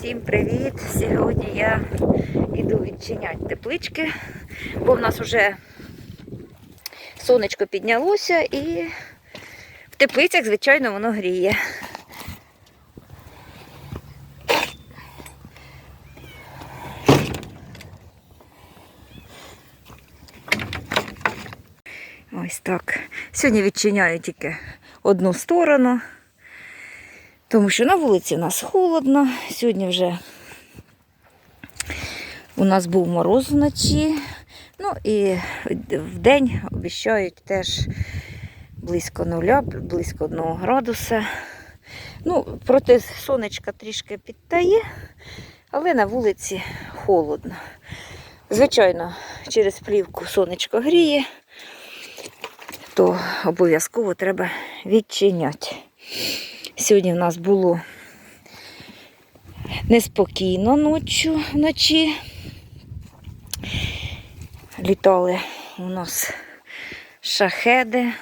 Всім привіт! Сьогодні я йду відчиняти теплички, бо в нас вже сонечко піднялося і в теплицях, звичайно, воно гріє. Ось так. Сьогодні відчиняю тільки одну сторону. Тому що на вулиці у нас холодно. Сьогодні вже у нас був мороз вночі. Ну і в день обіцяють теж близько нуля, близько одного градуса. Ну, проти сонечка трішки підтає, але на вулиці холодно. Звичайно, через плівку сонечко гріє, то обов'язково треба відчиняти. Сьогодні в нас було неспокійно ночі, вночі. Літали у нас шахеди.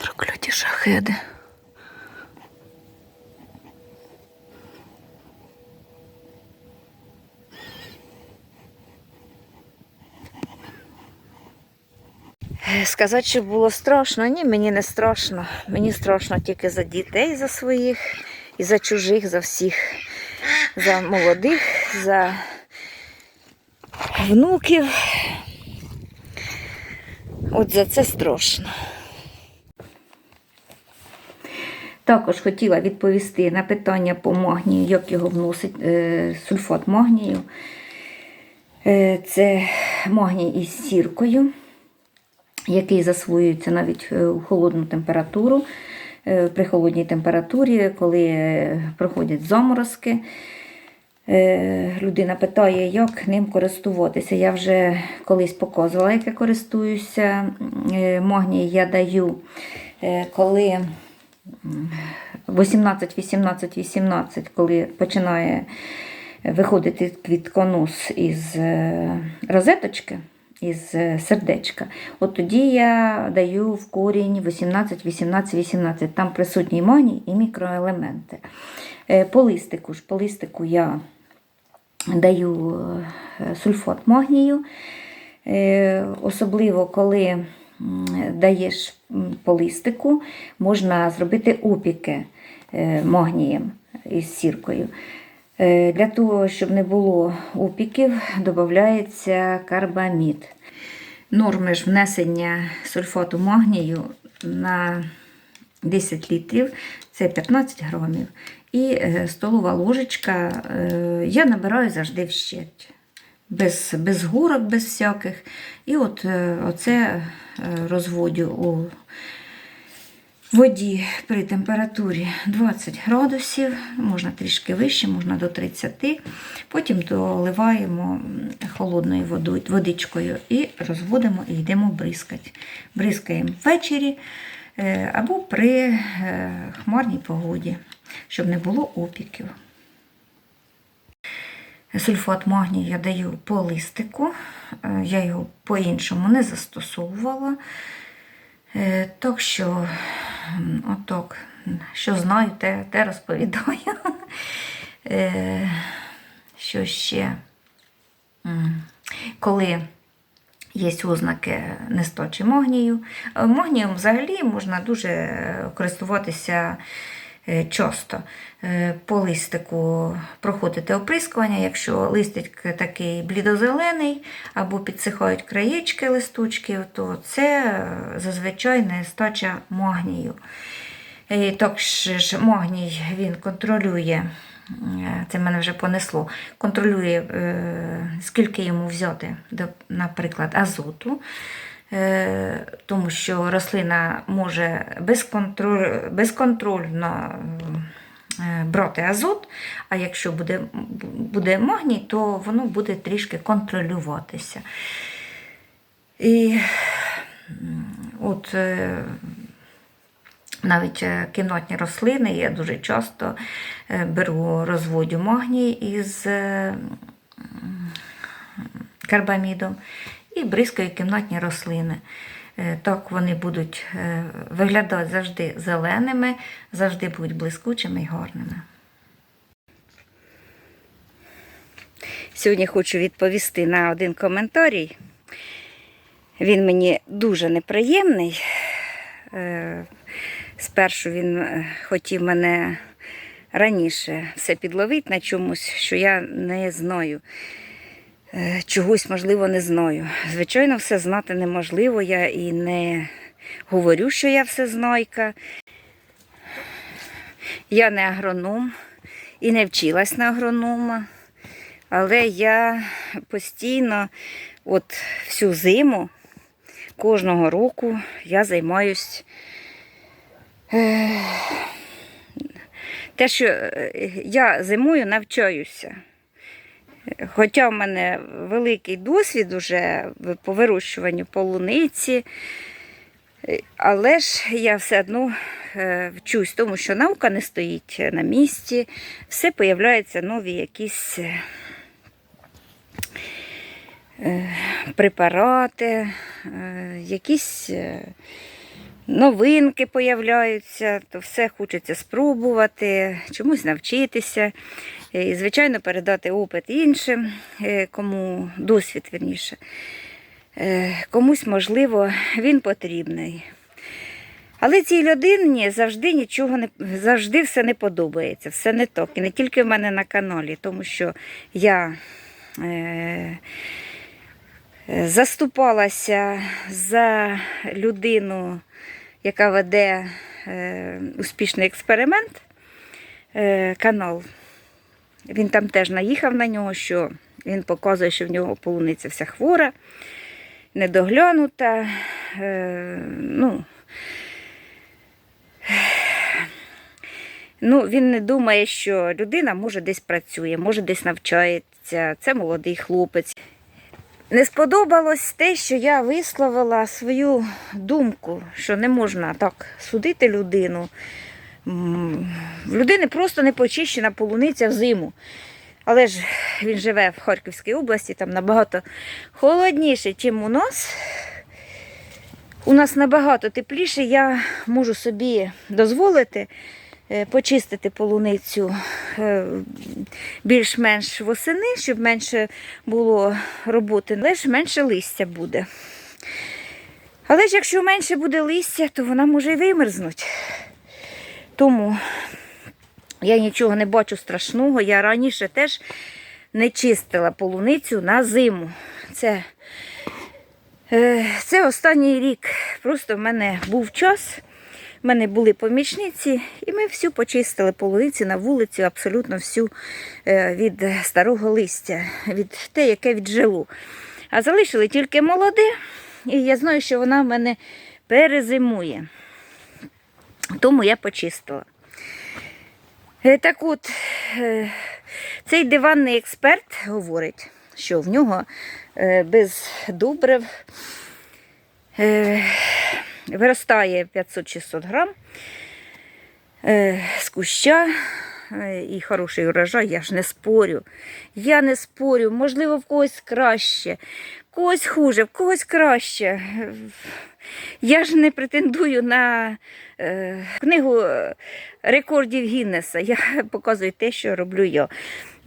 Прокляті шахеди. Сказати, що було страшно, ні, мені не страшно. Мені страшно тільки за дітей, за своїх, і за чужих, за всіх, за молодих, за внуків. От за це страшно. Також хотіла відповісти на питання по магнію, як його вносить е, сульфат магнію. Е, Це магній із сіркою який засвоюється навіть е, у холодну температуру. Е, При холодній температурі, коли е, проходять заморозки, людина питає, як ним користуватися. Я вже колись показувала, як я користуюся. Магній я даю, коли 18, 18, 18, коли починає виходити квітконос із розеточки із сердечка. От тоді я даю в корінь 18, 18, 18. Там присутній магній і мікроелементи. По листику ж, по листику я даю сульфат магнію. Особливо, коли даєш по листику, можна зробити опіки магнієм із сіркою. Для того, щоб не було опіків, додається карбамід. Норми ж внесення сульфату магнію на 10 літрів це 15 грамів. І столова ложечка я набираю завжди вщерть. Без без горок, без всяких. І от оце розводю у воді при температурі 20 градусів, можна трішки вище, можна до 30, потім доливаємо холодною водичкою і розводимо і йдемо бризкати. Бризкаємо ввечері або при хмарній погоді, щоб не було опіків. Сульфат магнію я даю по листику, я його по-іншому не застосовувала. Так що, отак, що знаю, те, те розповідаю. Що ще, коли є ознаки нестачі магнію, магнієм взагалі можна дуже користуватися часто. По листику проходити оприскування, якщо листик такий блідозелений або підсихають краєчки листочків, то це зазвичай нестача магнію. І також магній він контролює, це мене вже понесло, контролює, скільки йому взяти, наприклад, азоту. Тому що рослина може безконтроль, безконтрольно брати азот, а якщо буде буде магній, то воно буде трішки контролюватися. І от навіть кімнатні рослини я дуже часто беру розводю магній із карбамідом і бризкаю кімнатні рослини. Е, Так вони будуть е, виглядати завжди зеленими, завжди будуть блискучими і гарними. Сьогодні хочу відповісти на один коментарій. Він мені дуже неприємний. Е, Спершу він хотів мене раніше все підловити на чомусь, що я не знаю. Е, Чогось, можливо, не знаю. Звичайно, все знати неможливо. Я і не говорю, що я все знайка. Я не агроном і не вчилась на агронома. Але я постійно, от всю зиму, кожного року я займаюсь е, те, що е, я зимою навчаюся. Хоча в мене великий досвід уже по вирощуванню полуниці, е, але ж я все одно е, вчусь, тому що наука не стоїть на місці, все появляються нові якісь е, препарати, якісь новинки появляються, то все хочеться спробувати, чомусь навчитися. Е, І, звичайно, передати опит іншим, е, кому досвід верніше. Е, Комусь, можливо, він потрібний. Але цій людині завжди нічого не завжди все не подобається, все не так. І не тільки в мене на каналі, тому що я е, заступалася за людину, яка веде е, успішний експеримент, е, канал. Він там теж наїхав на нього, що він показує, що в нього полуниця вся хвора, недоглянута. Е, ну, Ну, він не думає, що людина може десь працює, може десь навчається. Це молодий хлопець. Не сподобалось те, що я висловила свою думку, що не можна так судити людину. В людини просто не почищена полуниця в зиму. Але ж він живе в Харківській області, там набагато холодніше, ніж у нас. У нас набагато тепліше, я можу собі дозволити е, почистити полуницю е, більш-менш восени, щоб менше було роботи, але менше листя буде. Але ж якщо менше буде листя, то вона може і вимерзнути. Тому я нічого не бачу страшного. Я раніше теж не чистила полуницю на зиму. Це Е, Це останній рік. Просто в мене був час, в мене були помічниці, і ми всю почистили полуниці на вулиці, абсолютно всю е, від старого листя, від те, яке віджило. А залишили тільки молоде, і я знаю, що вона в мене перезимує. Тому я почистила. Е, Так от, е, цей диванний експерт говорить, що в нього е, без добрив виростає 500-600 грам з куща і хороший урожай, я ж не спорю. Я не спорю, можливо, в когось краще, в когось хуже, в когось краще. Я ж не претендую на е, книгу е, рекордів Гіннеса. Я показую те, що роблю я.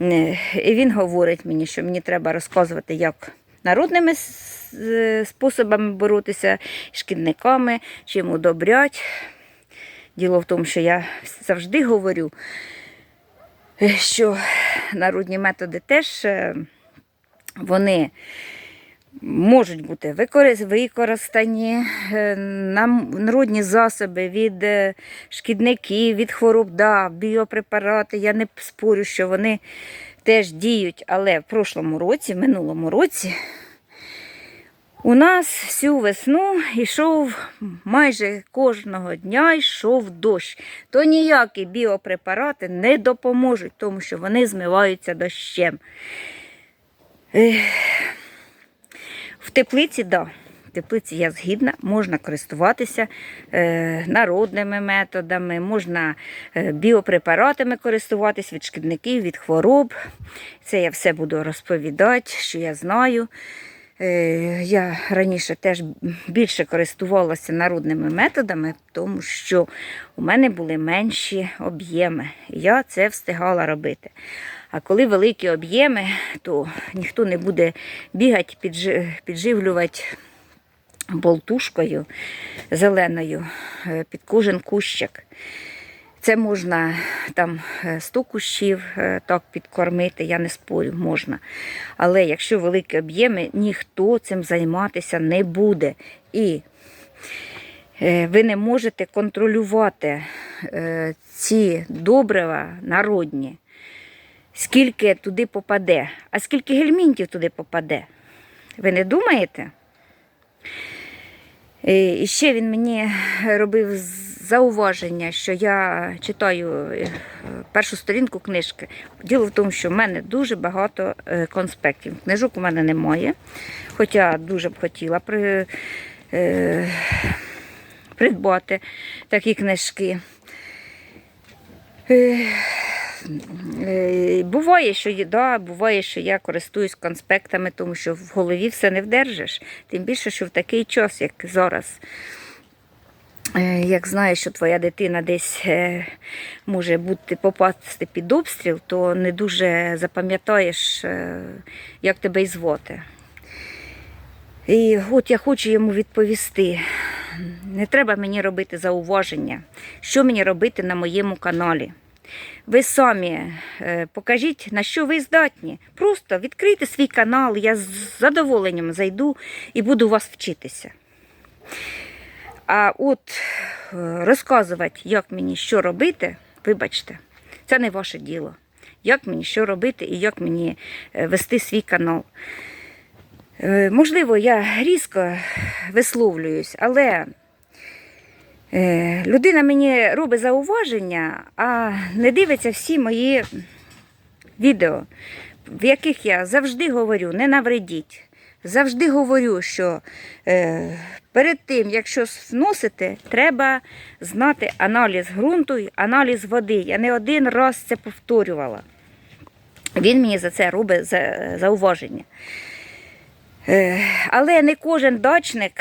Е, І він говорить мені, що мені треба розказувати, як народними е, способами боротися шкідниками, чим удобрять. Діло в тому, що я завжди говорю, е, що народні методи теж е, вони можуть бути використані е, народні засоби від е, шкідників, від хвороб, да, біопрепарати. Я не спорю, що вони теж діють, але в прошлому році, в минулому році, у нас всю весну йшов майже кожного дня йшов дощ. То ніякі біопрепарати не допоможуть, тому що вони змиваються дощем. В теплиці. Да. в теплиці я згідна, можна користуватися е, народними методами, можна е, біопрепаратами користуватись від шкідників, від хвороб. Це я все буду розповідати, що я знаю. Е, Я раніше теж більше користувалася народними методами, тому що у мене були менші об'єми. Я це встигала робити. А коли великі об'єми, то ніхто не буде бігати, підживлювати болтушкою зеленою е, під кожен кущик. Це можна там е, 100 кущів е, так підкормити, я не спорю, можна. Але якщо великі об'єми, ніхто цим займатися не буде. І е, ви не можете контролювати е, ці добрива народні, скільки туди попаде, а скільки гельмінтів туди попаде. Ви не думаєте? І ще він мені робив зауваження, що я читаю е, першу сторінку книжки. Діло в тому, що в мене дуже багато е, конспектів. Книжок у мене немає, хоча дуже б хотіла при, е, придбати такі книжки. Е, Буває, що да, буває, що я користуюсь конспектами, тому що в голові все не вдержиш. Тим більше, що в такий час, як зараз. Е, Як знаєш, що твоя дитина десь е, може бути попасти під обстріл, то не дуже запам'ятаєш, е, як тебе і звати. І от я хочу йому відповісти. Не треба мені робити зауваження, що мені робити на моєму каналі. Ви самі покажіть, на що ви здатні. Просто відкрийте свій канал, я з задоволенням зайду і буду вас вчитися. А от е, розказувати, як мені що робити, вибачте, це не ваше діло. Як мені що робити і як мені е, вести свій канал. Е, Можливо, я різко висловлююсь, але людина мені робить зауваження, а не дивиться всі мої відео, в яких я завжди говорю, не навредіть. Завжди говорю, що е, перед тим, як щось вносити, треба знати аналіз ґрунту і аналіз води. Я не один раз це повторювала. Він мені за це робить за- зауваження. Е, Але не кожен дачник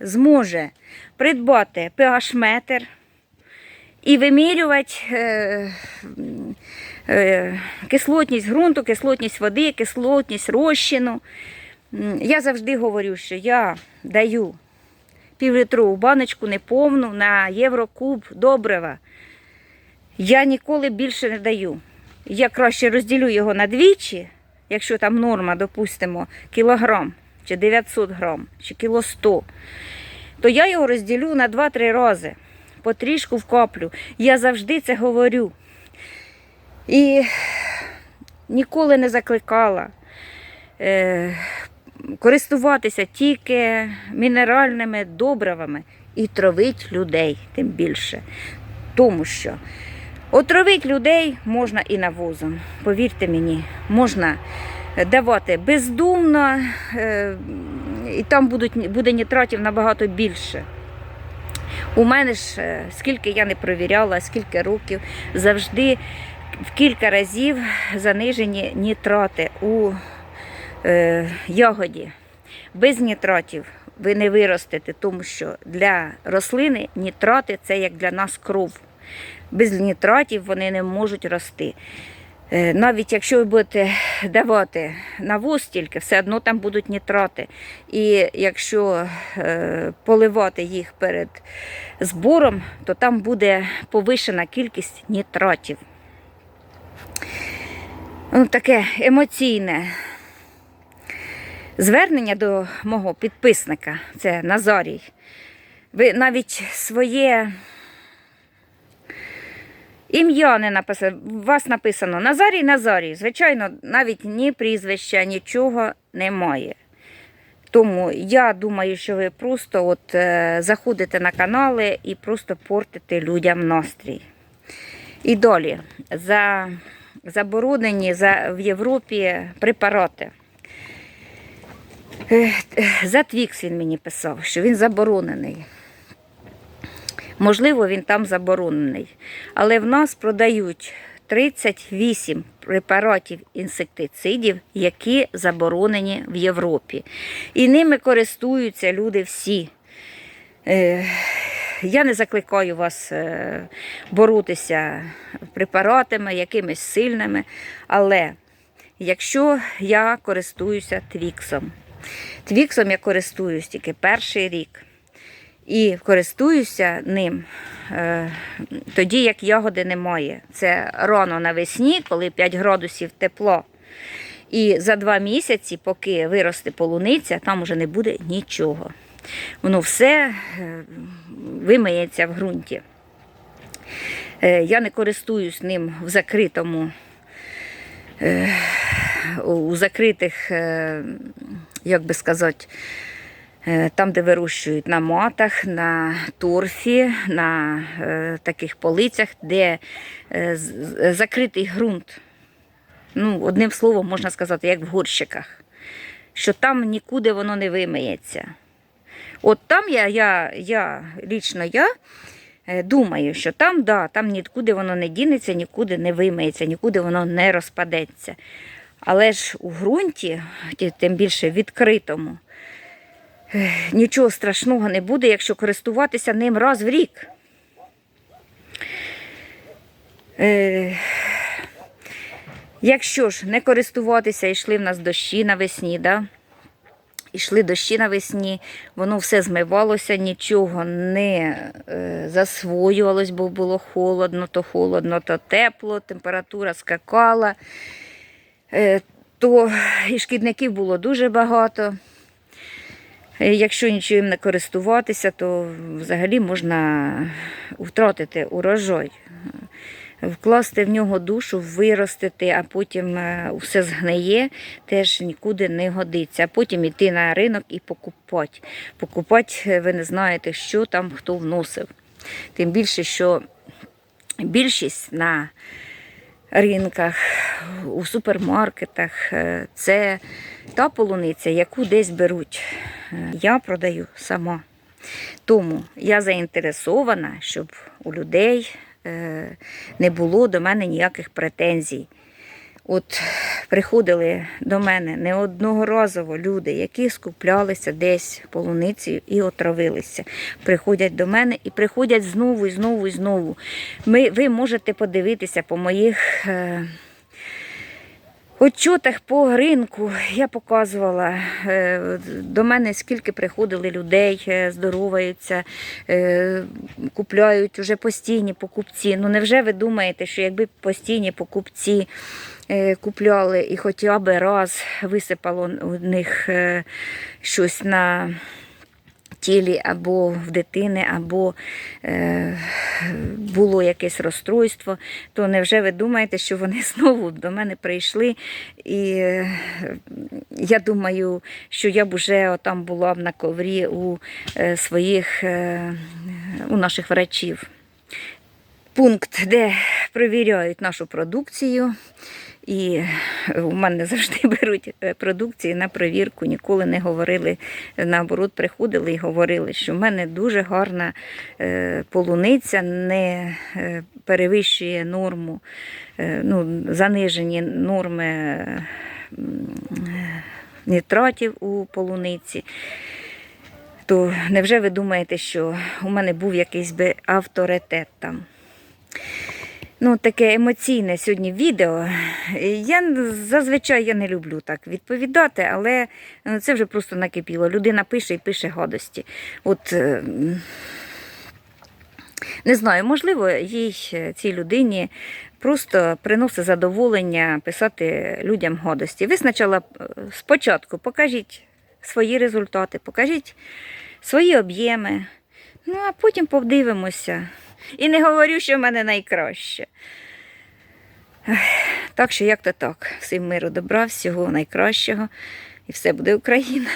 зможе придбати pH-метр і вимірювати е, е, кислотність ґрунту, кислотність води, кислотність розчину. Я завжди говорю, що я даю півлітрову баночку неповну на єврокуб добрива. Я ніколи більше не даю. Я краще розділю його на двічі, якщо там норма, допустимо, кілограм, чи 900 грам, чи кіло 100, то я його розділю на 2-3 рази, потрішку вкаплю. Я завжди це говорю. І ніколи не закликала е, користуватися тільки мінеральними добривами і травить людей тим більше. Тому що отравить людей можна і навозом. Повірте мені, можна давати бездумно, е, і там буде нітратів набагато більше. У мене ж, е, скільки я не провіряла, скільки років, завжди в кілька разів занижені нітрати у е, ягоді. Без нітратів ви не виростете, тому що для рослини нітрати це як для нас кров. Без нітратів вони не можуть рости. Е, Навіть якщо ви будете давати навоз тільки, все одно там будуть нітрати. І якщо е, поливати їх перед збором, то там буде повишена кількість нітратів. Ну, таке емоційне звернення до мого підписника, це Назарій. Ви навіть своє ім'я не написали. У вас написано Назарій Назарій. Звичайно, навіть ні прізвища, нічого немає. Тому я думаю, що ви просто от, е, заходите на канали і просто портите людям настрій. І далі за заборонені за, в Європі препарати. Е, За Твікс він мені писав, що він заборонений. Можливо, він там заборонений. Але в нас продають 38 препаратів інсектицидів, які заборонені в Європі. І ними користуються люди всі. Е, Я не закликаю вас е, боротися препаратами, якимись сильними, але якщо я користуюся твіксом, твіксом я користуюсь тільки перший рік. І користуюся ним е, тоді, як ягоди немає. Це рано навесні, коли 5 градусів тепло. І за два місяці, поки виросте полуниця, там уже не буде нічого. Воно все е, вимиється в ґрунті. Е, Я не користуюсь ним в закритому, е, у закритих, як би сказати, Е, там, де вирощують на матах, на торфі, на е, таких полицях, де е, закритий ґрунт. Ну, одним словом, можна сказати, як в горщиках, що там нікуди воно не вимиється. От там я, я, я лічно я думаю, що там, да, там нікуди воно не дінеться, нікуди не вимиється, нікуди воно не розпадеться. Але ж у ґрунті, тим більше відкритому, нічого страшного не буде, якщо користуватися ним раз в рік. Якщо ж не користуватися, йшли в нас дощі навесні, да? Ішли дощі навесні, воно все змивалося, нічого не е, засвоювалось, бо було холодно, то холодно, то тепло, температура скакала, то і шкідників було дуже багато. Е, Якщо нічим не користуватися, то взагалі можна втратити урожай. Вкласти в нього душу, виростити, а потім е, все згниє, теж нікуди не годиться. А потім йти на ринок і покупати. Покупати, е, ви не знаєте, що там хто вносив. Тим більше, що більшість на ринках, у супермаркетах е, це та полуниця, яку десь беруть. Е, Я продаю сама. Тому я заінтересована, щоб у людей е, не було до мене ніяких претензій. От приходили до мене неодноразово люди, які скуплялися десь полуницею і отравилися. Приходять до мене і приходять знову і знову і знову. Ми, ви можете подивитися по моїх. Е, Отчотах по ринку я показувала е, до мене скільки приходили людей, е, здороваються, е, купляють уже постійні покупці. Ну невже ви думаєте, що якби постійні покупці купляли і хоча б раз висипало у них е, щось на тілі або в дитини, або е, було якесь розстройство, то невже ви думаєте, що вони знову до мене прийшли? І е, я думаю, що я б уже там була б на коврі у е, своїх, е, у наших врачів. Пункт, де перевіряють нашу продукцію. І у мене завжди беруть е, продукції на перевірку, ніколи не говорили, наоборот, приходили і говорили, що в мене дуже гарна е, полуниця, не е, перевищує норму, ну, занижені норми нітратів у полуниці. То невже ви думаєте, що у мене був якийсь би авторитет там? Ну, таке емоційне сьогодні відео. Я зазвичай я не люблю так відповідати, але ну, це вже просто накипіло. Людина пише і пише гадості. От е, не знаю, можливо, їй е, цій людині просто приносить задоволення писати людям гадості. Ви спочатку, спочатку покажіть свої результати, покажіть свої об'єми, ну а потім подивимося. І не говорю, що в мене найкраще. Так що як то так. Всім миру добра, всього найкращого. І все буде Україна.